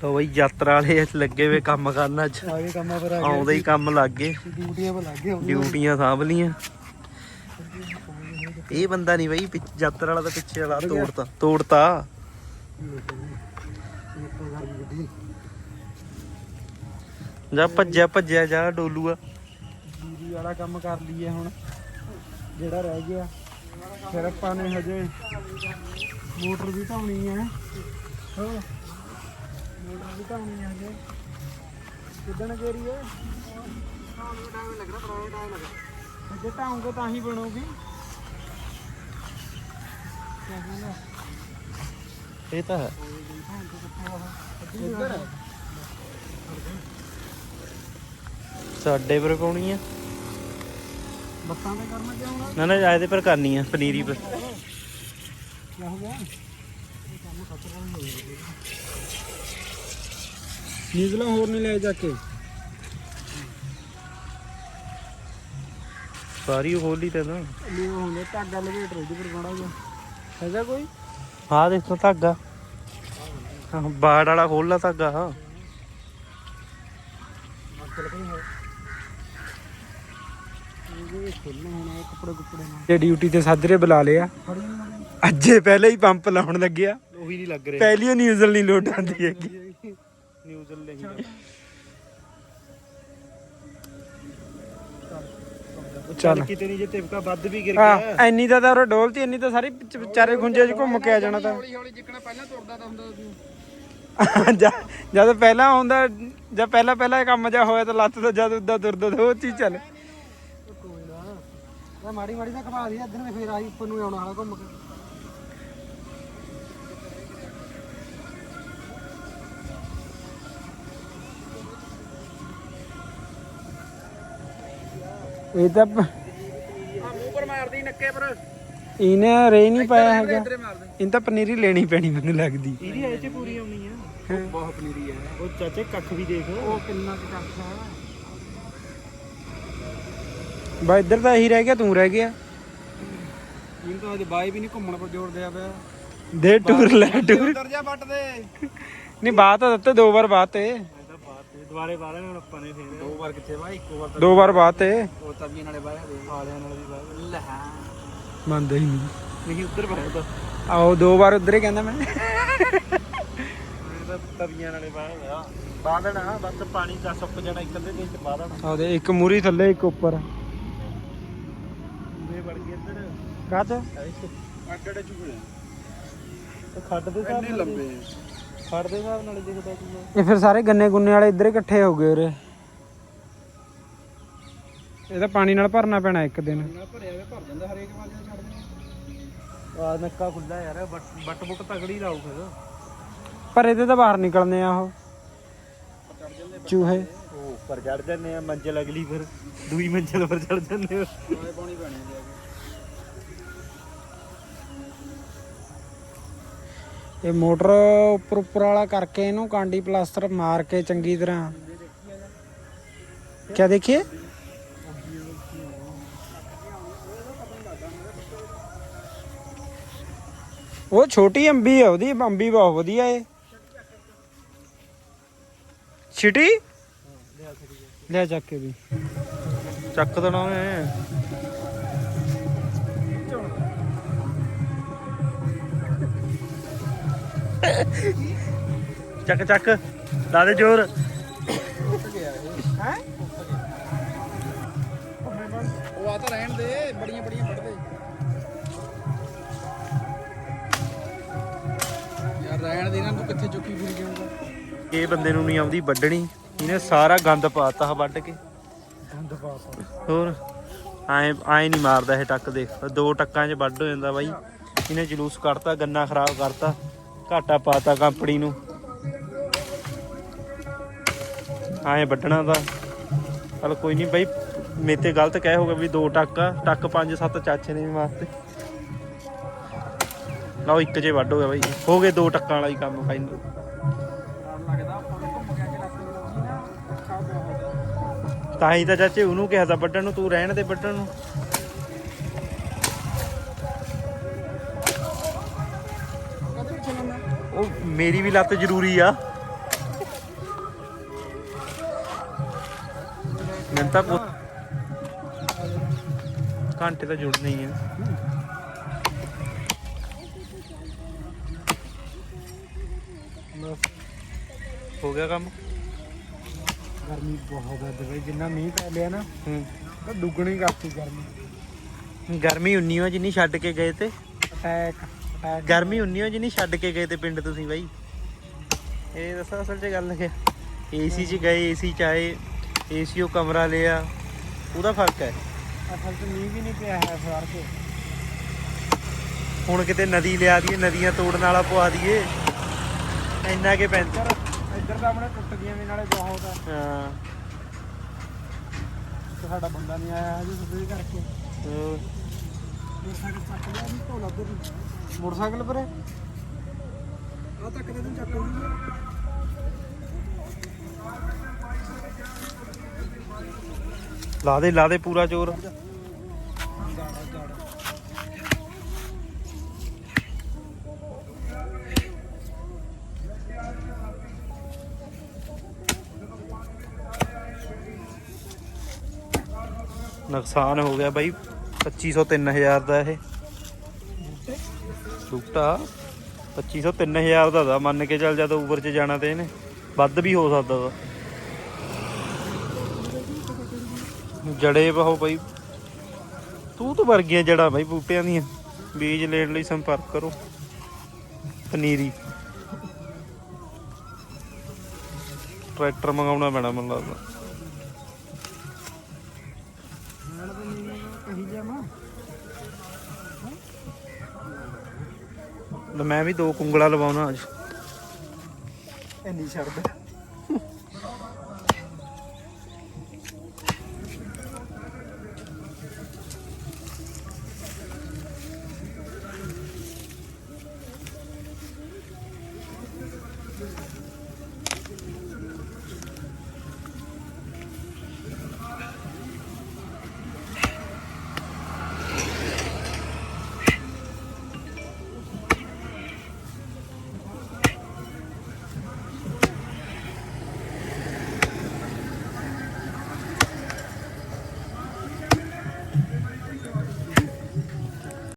ਤਾਂ ਬਈ ਯਾਤਰਾ ਵਾਲੇ ਲੱਗੇ ਵੇ ਕੰਮ ਕਰਨ ਅੱਜ। ਆਗੇ ਕੰਮਾਂ ਪਰ ਆ ਆਉਂਦੇ ਹੀ ਕੰਮ ਲੱਗ ਗਏ। ਡਿਊਟੀਆਂ ਪਰ ਲੱਗ ਗਏ ਹੁਣ ਡਿਊਟੀਆਂ ਸਾਂਭ ਲੀਆਂ ਇਹ ਬੰਦਾ ਨਹੀਂ ਬਈ ਪਿੱਛ- ਯਾਤਰਾ ਵਾਲਾ ਤਾਂ ਪਿੱਛੇ ਵਾਲਾ ਤੋੜਤਾ ਤੋੜਤਾ। ਜਾ ਭੱਜਿਆ ਭੱਜਿਆ ਜਾ ਡੋਲੂਆ ਦੀਦੀ ਵਾਲਾ ਕੰਮ ਕਰ ਲਈਏ ਹੁਣ। ਜਿਹੜਾ ਰਹਿ ਗਿਆ। ਫਿਰ ਆਪਾਂ ਨੇ ਹਜੇ ਮੋਟਰ ਵੀ ਧਾਉਣੀ ਹੈ। ਹੋ। ਮੋਟਰ ਵੀ ਧਾਉਣੀ ਹੈ ਹਜੇ ਕਿੱਦਣ ਗੇਰੀ ਹੈ ਟਾਈਮ ਲੱਗਣਾ ਪੁਰਾਣਾ ਟਾਈਮ ਲੱਗਣਾ ਜੇ ਧਾਉਂਗੇ ਤਾਂ ਹੀ ਬਣੂਗੀ ਕਿਆ ਕਹਿੰਦਾ ਇਹ ਤਾਂ ਹੈ ਸਾਡੇ ਪਰ ਪਾਉਣੀ ਆ। ਬੱਸਾਂ ਤੇ ਕਰਨਾ ਕਿਉਂ ਨਾ ਨਾ ਇਹਦੇ ਪਰ ਕਰਨੀ ਆ ਪਨੀਰੀ ਪਰ। ਕਿਆ ਹੋ ਗਿਆ ਇਹ ਕੰਮ ਖਤਮ ਹੋ ਗਿਆ? ਨਿਕਲਾ ਹੋਰ ਨਹੀਂ ਲੈ ਜਾ ਕੇ। ਸਾਰੀ ਉਹ ਖੋਲੀ ਤੇ ਨਾ ਲਿਓ ਹੁੰਦੇ ਧਾਗਾ ਲਵੇਟ ਰੋਦੀ ਪਰ ਬੜਾ ਜਾ ਹੈਗਾ ਕੋਈ? ਆਹ ਦੇਖੋ ਧਾਗਾ। ਹਾਂ, ਬਾੜ ਵਾਲਾ ਖੋਲਾ ਧਾਗਾ ਹਾਂ। ਤੇ ਡਿਊਟੀ ਤੇ ਸਾਜਰੇ ਬੁਲਾ ਲਿਆ। ਅੱਜੇ ਪਹਿਲੇ ਹੀ ਪੰਪ ਲਾਉਣ ਲੱਗਿਆ। ਉਹੀ ਨਹੀਂ ਲੱਗ ਰਿਹਾ। ਪਹਿਲੀ ਨਿਊਜ਼ਲ ਨਹੀਂ ਲੋਡ ਆਉਂਦੀ ਹੈਗੀ। ਚੱਲ। ਕਿਤੇ ਨਹੀਂ ਜੇ ਤਿਪਕਾ ਵੱਧ ਵੀ ਗਿਰ ਆ ਐਨੀ ਤਾਂ ਤਾਂ ਉਹ ਡੋਲਤੀ ਐਨੀ ਤਾਂ ਸਾਰੀ ਵਿਚ- ਵਿਚਾਰੇ ਖੁੰਝੇ 'ਚ ਘੁੰਮ ਕੇ ਆ ਜਾਣਾ ਤਾਂ। ਹੌਲੀ ਹੌਲੀ ਜਿੱਕਣਾ ਪਹਿਲਾਂ ਤੁਰਦਾ ਤਾਂ ਹੁੰਦਾ ਤੂੰ ਜਦ- ਜਦ ਪਹਿਲਾਂ ਹੁੰਦਾ ਜਦ ਪਹਿਲਾਂ ਪਹਿਲਾਂ ਇਹ ਕੰਮ ਜਾ ਹੋਇਆ ਤਾਂ ਲੱਤ ਤੋਂ ਜਦ ਉਦਾਂ ਤੁਰਦਾ ਤਾਂ ਉਹ ਚੀਜ਼ ਚੱਲ। ਕੋਈ ਨਾ। ਮਾੜੀ ਮਾੜੀ ਦਾ ਘਬਾ ਦੀ ਅੱਧਨ ਨੇ ਫੇਰ ਆਈ ਉੱਪਰ ਨੂੰ ਆਉਣਾ ਹਾਲਾ ਘੁੰਮ ਕੇ। ਇਹ ਤਾਂ ਆ ਮੂੰਹ ਪਰ ਮਾਰਦੀ ਨੱਕੇ ਪਰ ਇਹਨੇ ਰੇ ਨਹੀਂ ਪਾਇਆ ਹੈਗਾ। ਇੱਧਰੇ ਇਹਨੂੰ ਤਾਂ ਪਨੀਰੀ ਲੈਣੀ ਪੈਣੀ ਮੈਨੂੰ ਲੱਗਦੀ। ਇਹਦੀ ਐ ਚ ਪੂਰੀ ਆਉਣੀ ਆ। ਬਹੁਤ ਪਨੀਰੀ ਹੈ ਉਹ ਚਾਚੇ ਕੱਖ ਵੀ ਦੇਖ ਉਹ ਕਿੰਨਾ ਕੁ ਕੱਖ ਹੈ ਬਾ ਇੱਧਰ ਤਾਂ ਇਹੀ ਰਹਿ ਗਿਆ ਤੂੰ ਰਹਿ ਗਿਆ। ਇਹਨੂੰ ਤਾਂ ਹਜੇ ਬਾਈ ਵੀ ਨਹੀਂ ਘੁੰਮਣ ਪਰ ਜ਼ੋਰ ਦਿਆ ਪਿਆ। ਦੇ ਟੂਰ ਲੈ ਟੂਰ। ਉਧਰ ਜਾ ਵੱਟ ਦੇ। ਨਹੀਂ ਬਾਤ ਤਾਂ ਦਿੱਤੇ ਦੋ ਵਾਰ ਬਾਤ ਤੇ ਦੁਬਾਰੇ ਬਾਰੇ ਹੁਣ ਆਪਾਂ ਨੇ ਫੇਰ ਦੋ ਵਾਰ ਕਿੱਥੇ ਬਾਈ? ਇੱਕੋ ਵਾਰ ਦੋ ਵਾਰ ਬਾਤ ਤੇ। ਉਹ ਤਵੀਆਂ ਨਾਲੇ ਬਾਇਆ ਦੇ ਆਲਿਆਂ ਨਾਲ ਵੀ ਬਾਰੇ ਲੈ ਮੰਨਦੇ ਹੀ ਨਹੀਂ। ਨਹੀਂ ਉੱਧਰ ਤਾਂ। ਆਓ ਦੋ ਵਾਰ ਉਧਰ ਹੀ ਕਹਿੰਦਾ ਮੈਂ। ਤਵੀਆਂ ਨਾਲੇ ਪਾ ਦੇਣਾ ਬਸ ਪਾਣੀ ਦਾ ਸੁੱਕ ਜਾਣਾ ਇੱਕ ਅੱਧੇ ਦਿਨ ਚ ਪਾ ਦੇਣਾ। ਆਉਦੇ ਇੱਕ ਮੂਰੀ ਥੱਲੇ ਇੱਕ ਉੱਪਰ। ਇਹ ਵੜ ਗਏ ਇੱਧਰ। ਕਾਚ ਅੱਡ ਅੱਡ ਚੁਗਲੇ ਤੇ ਖੱਡ ਦੇ ਨਾਲ ਲੰਬੇ ਖੱਡ ਦੇ ਹਿਸਾਬ ਨਾਲ ਦਿਖਦਾ ਕੀ ਇਹ ਫਿਰ ਸਾਰੇ ਗੰਨੇ ਗੁੰਨੇ ਵਾਲੇ ਇੱਧਰ ਇਕੱਠੇ ਹੋ ਗਏ ਉਰੇ। ਇਹਦਾ ਪਾਣੀ ਨਾਲ ਭਰਨਾ ਪੈਣਾ ਇੱਕ ਦਿਨ। ਨਾ ਭਰਿਆ ਵੇ ਭਰ ਜਾਂਦਾ ਹਰੇਕ ਵਾਰ ਜਦੋਂ ਛੱਡਦੇ ਆ ਨੱਕਾ ਖੁੱਲਾ ਯਾਰ ਬੱਟ ਬੱਟ ਬੁੱਟ ਤਗੜੀ ਲਾਉ ਫਿਰ। ਪਰ ਇਹਦੇ ਤਾਂ ਬਾਹਰ ਨਿਕਲਨੇ ਆ ਉਹ। ਚੂਹੇ। ਉਹ ਉੱਪਰ ਚੜ ਜਾਂਦੇ ਆ ਮੰਜ਼ਲ ਅਗਲੀ ਫਿਰ। ਦੂਈ ਮੰਜ਼ਲ ਪਰ ਚੜ ਜਾਂਦੇ ਆ। ਨਾਲੇ ਪਾਣੀ ਪੈਣੇ ਜਾ ਕੇ ਇਹ ਮੋਟਰ ਉੱਪਰ ਉੱਪਰ ਵਾਲਾ ਕਰਕੇ ਇਹਨੂੰ ਕਾਂਡੀ ਪਲਾਸਟਰ ਮਾਰ ਕੇ ਚੰਗੀ ਤਰ੍ਹਾਂ। ਕਿਆ ਦੇਖੀਏ? ਉਹ ਛੋਟੀ ਅੰਬੀ ਹੈ ਉਹਦੀ ਅੰਬੀ ਬਹੁਤ ਵਧੀਆ ਏ। ਛਿਟੀ? ਲੈ ਚੱਕ ਕੇ ਵੀ। ਚੱਕ ਦੇਣਾ ਓਏ ਚੱਕ ਚੱਕ। ਲਾ ਦੇ ਜ਼ੋਰ। ਹੈ? ਉਹ ਆ ਤਾਂ ਰਹਿਣ ਦੇ ਬੜੀਆਂ ਬੜੀਆਂ ਵੱਢਦੇ ਯਾਰ ਰਹਿਣ ਦੇ ਇਹਨਾਂ ਨੂੰ ਕਿੱਥੇ ਚੁੱਕੀ ਫਿਰ ਜਾਊਗਾ? ਇਹ ਬੰਦੇ ਨੂੰ ਨਹੀਂ ਆਉਂਦੀ ਵੱਢਣੀ। ਇਹਨੇ ਸਾਰਾ ਗੰਦ ਪਾਤਾ ਵੱਢ ਕੇ। ਗੰਦ ਪਾਤਾ। ਹੋਰ ਐ ਐ ਨਹੀਂ ਮਾਰਦਾ ਇਹ ਟੱਕ ਦੇ। ਦੋ ਟੱਕਾਂ 'ਚ ਵੱਢ ਹੋ ਜਾਂਦਾ ਬਾਈ। ਇਹਨੇ ਜਲੂਸ ਕੱਢਤਾ ਗੰਨਾ ਖਰਾਬ ਕਰਤਾ। ਘਾਟਾ ਪਾਤਾ ਕੰਪਨੀ ਨੂੰ। ਐ ਵੱਢਣਾ ਦਾ ਚਲ ਕੋਈ ਨਹੀਂ ਬਾਈ, ਮੇਰੇ ਗਲਤ ਕਹਿ ਹੋਗਾ ਵੀ ਦੋ ਟੱਕ ਆ ਟੱਕ ਪੰਜ ਸੱਤ ਚਾਚੇ ਨੇ ਵੀ ਮਾਰਤੇ ਲਓ ਇੱਕ ਜੇ ਵੱਢ ਹੋ ਗਿਆ ਬਾਈ, ਹੋ ਗਏ ਦੋ ਟੱਕਾਂ ਵਾਲਾ ਹੀ ਕੰਮ ਫਾਈਨਲ ਲੱਗਦਾ ਤਾਂ ਹੀ ਤਾਂ ਚਾਚੇ ਉਹਨੂੰ ਕਿਹਾ ਤਾਂ ਵੱਢਣ ਨੂੰ, ਤੂੰ ਰਹਿਣ ਦੇ ਵੱਢਣ ਨੂੰ। ਮੇਰੀ ਵੀ ਲੱਤ ਜ਼ਰੂਰੀ ਆ। ਮੈਂ ਤਾਂ ਘੰਟੇ ਤਾਂ ਜੁੜਨੇ ਹੀ ਆ। ਹੋ ਗਿਆ ਕੰਮ? ਗਰਮੀ ਬਹੁਤ ਹੈ ਬਈ ਜਿੰਨਾ ਮੀਂਹ ਪੈ ਲਿਆ ਨਾ ਹੂੰ। ਦੁੱਗਣੀ ਕਰਤੀ ਗਰਮੀ। ਗਰਮੀ ਉਨੀ ਹੋ ਜਿੰਨੀ ਛੱਡ ਕੇ ਗਏ ਤੇ। ਅਟੈਕ ਗਰਮੀ ਉਨੀ ਹੋ ਜਿੰਨੀ ਛੱਡ ਕੇ ਗਏ ਤੇ ਪਿੰਡ ਤੁਸੀਂ ਬਾਈ। ਇਹ ਦੱਸਾਂ ਅਸਲ 'ਚ ਗੱਲ ਹੈ ਏਸੀ 'ਚ ਗਏ ਏਸੀ 'ਚ ਆਏ ਏਸੀ ਉਹ ਕਮਰਾ ਲਿਆ ਉਹਦਾ ਫ਼ਰਕ ਹੈ। ਅਸਲ 'ਚ ਮੀਂਹ ਵੀ ਨਹੀਂ ਪਿਆ ਹੈ ਫਾਰ ਕੇ ਹੁਣ ਕਿਤੇ ਨਦੀ ਲਿਆ ਦਈਏ ਨਦੀਆਂ ਤੋੜਨ ਵਾਲਾ ਪਵਾ ਦਈਏ ਇੰਨਾ ਕੇ ਪੈਂਦਾ। ਇੱਧਰ ਤਾਂ ਆਪਣੇ ਟੁੱਟ ਗਈਆਂ ਵੀ ਨਾਲੇ ਬਹੁਤ ਆ। ਹਾਂ। ਤੇ ਸਾਡਾ ਬੰਦਾ ਨਹੀਂ ਆਇਆ ਜੀ ਸੁਬੇ ਕਰਕੇ। ਹੋਰ। ਮੋਟਰਸਾਈਕਲ ਚੱਕ ਲਿਆ ਨਹੀਂ ਢੋਲਾ ਨੂੰ। ਮੋਟਰਸਾਈਕਲ ਪਰੇ? ਆ ਤੱਕ ਦੇ ਤੂੰ ਚੱਕ ਲਈ। ਲਾ ਦੇ ਲਾ ਦੇ ਪੂਰਾ ਜ਼ੋਰ। ਨੁਕਸਾਨ ਹੋ ਗਿਆ ਬਾਈ 2500 3000 ਦਾ ਇਹ। ਬੂਟਾ 2500 3000 ਦਾ ਦਾ ਮੰਨ ਕੇ ਚੱਲ ਜਦ ਉਬਰ 'ਚ ਜਾਣਾ ਤੇ ਇਹਨੇ, ਵੱਧ ਵੀ ਹੋ ਸਕਦਾ ਵਾ ਜੜੇ ਬਹੁ ਬਾਈ। ਤੂੰ ਤਾਂ ਵਰਗੀਆਂ ਜੜਾਂ ਬਈ, ਬੂਟਿਆਂ ਦੀਆਂ। ਬੀਜ ਲੈਣ ਲਈ ਸੰਪਰਕ ਕਰੋ। ਪਨੀਰੀ। ਟਰੈਕਟਰ ਮੰਗਾਉਣਾ ਪੈਣਾ ਮੈਨੂੰ ਲੱਗਦਾ। ਲੈ ਮੈਂ ਵੀ ਦੋ ਕੁੰਗਲਾ ਲਵਾਉਣਾ ਅੱਜ। ਇੰਨੀ ਛੱਡ